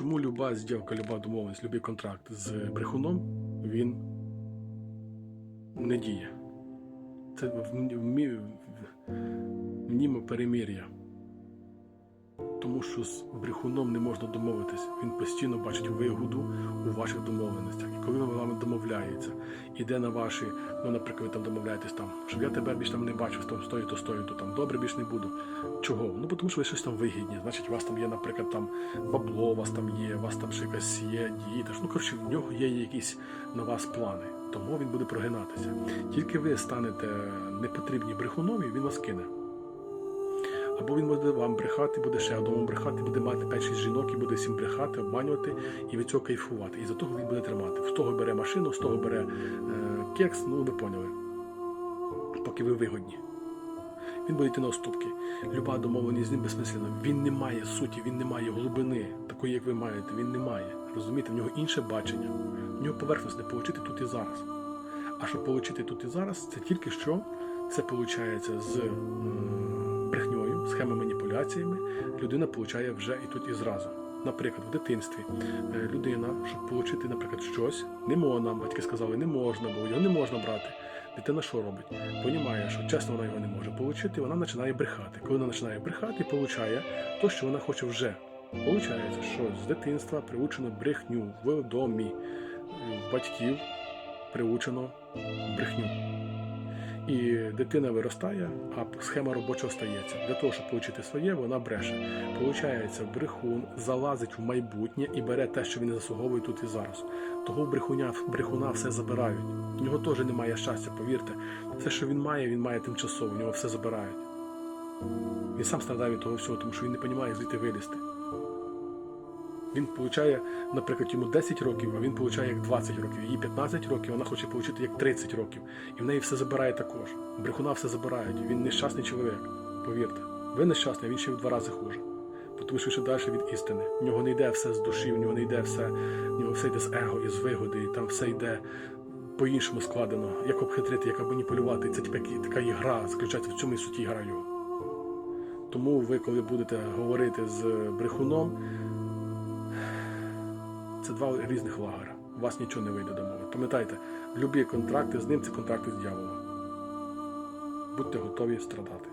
чому люба зділка, люба домовленість, любий контракт з брехуном, він не діє. Це в- в- в- в німо перемір'я. Тому що з брехуном не можна домовитись. Він постійно бачить вигоду у ваших домовленостях. І коли він вами домовляється, іде на ваші, ну, наприклад, ви там домовляєтесь там, щоб я тебе більш там не бачив, там стою, то стою, то там добре більш не буду. Чого? Ну, тому що ви щось там вигідні. Значить, у вас там є, наприклад, там бабло, у вас там є, у вас там ще якась є дієта. Ну, коротше, в нього є якісь на вас плани. Тому він буде прогинатися. Тільки ви станете непотрібні брехунові, він вас кине. Або він буде вам брехати, буде ще одному брехати, буде мати 5-6 жінок і буде всім брехати, обманювати і від цього кайфувати. І за того він буде тримати. З того бере машину, з того бере е, кекс, ну ви поняли. Поки ви вигодні. Він буде йти на уступки. Люба домовленість з ним безсмислена. Він не має суті, він не має глибини, такої, як ви маєте. Він не має. Розумієте, в нього інше бачення. В нього поверхностне отримати тут і зараз. А щоб отримати тут і зараз, це тільки що це виходить з м, маніпуляціями. Людина отримує вже і тут і зразу. Наприклад, в дитинстві е, людина, щоб отримати, наприклад, щось, не можна, батьки сказали, не можна, бо його не можна брати. Дитина що робить? Понімає, що чесно вона його не може отримати, вона починає брехати. Коли вона починає брехати, отримує те, що вона хоче вже. Получається, що з дитинства приучено брехню в домі, в батьків приучено брехню. І дитина виростає, а схема робоча стається. Для того, щоб отримати своє, вона бреше. Получається, брехун залазить в майбутнє і бере те, що він не заслуговує тут і зараз. Того брехуня, брехуна все забирають. У нього теж немає щастя, повірте. Все, що він має, він має тимчасово, у нього все забирають. Він сам страдає від того всього, тому що він не розуміє, звідти вилізти. Він получає, наприклад, йому 10 років, а він получає як 20 років. Їй 15 років, вона хоче отримати як 30 років. І в неї все забирає також. Брехуна все забирають. Він нещасний чоловік, повірте. Ви нещасний, а він ще в два рази хуже. Тому що ще далі від істини. В нього не йде все з душі, в нього не йде все, в нього все йде з его і з вигоди, і там все йде по-іншому складено, як обхитрити, як маніпулювати. Це така ігра, заключається в цьому і суті гра його. Тому ви, коли будете говорити з брехуном, це два різних лагера. У вас нічого не вийде домовити. Пам'ятайте, любі контракти з ним це контракти з дьяволом. Будьте готові страдати.